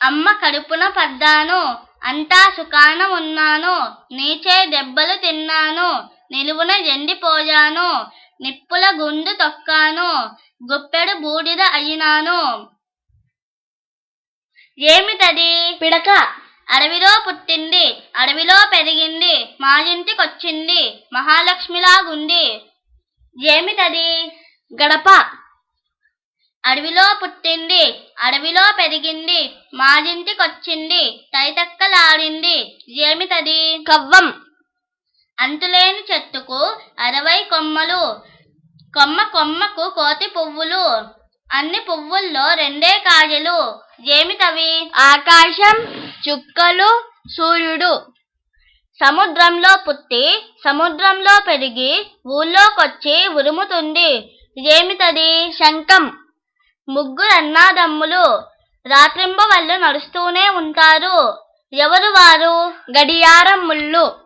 అమ్మ కడుపున పడ్డాను అంతా సుఖాన ఉన్నాను నీచే దెబ్బలు తిన్నాను నిలువున ఎండిపోయాను నిప్పుల గుండు తొక్కాను గుప్పెడు బూడిద అయినాను. ఏమిటది పిడక. అడవిలో పుట్టింది అడవిలో పెరిగింది మా ఇంటికొచ్చింది మహాలక్ష్మిలాగుంది. ఏమిటది గడప. అడవిలో పుట్టింది అడవిలో పెరిగింది మా ఇంటికొచ్చింది తైతక్కలాడింది ఏమిటది? కవ్వం. అంతులేని చెట్టుకు అరవై కొమ్మలు కొమ్మ కొమ్మకు కోతి పువ్వులు అన్ని పువ్వుల్లో రెండే కాయలు ఏమిటవి? ఆకాశం చుక్కలు సూర్యుడు. సముద్రంలో పుట్టి సముద్రంలో పెరిగి ఊళ్ళోకొచ్చి ఉరుముతుంది ఏమిటది? శంఖం. ముగ్గురు అన్నాదమ్ములు రాత్రింబవళ్ళు నడుస్తూనే ఉంటారు. ఎవరు వారు? గడియారం ముళ్ళు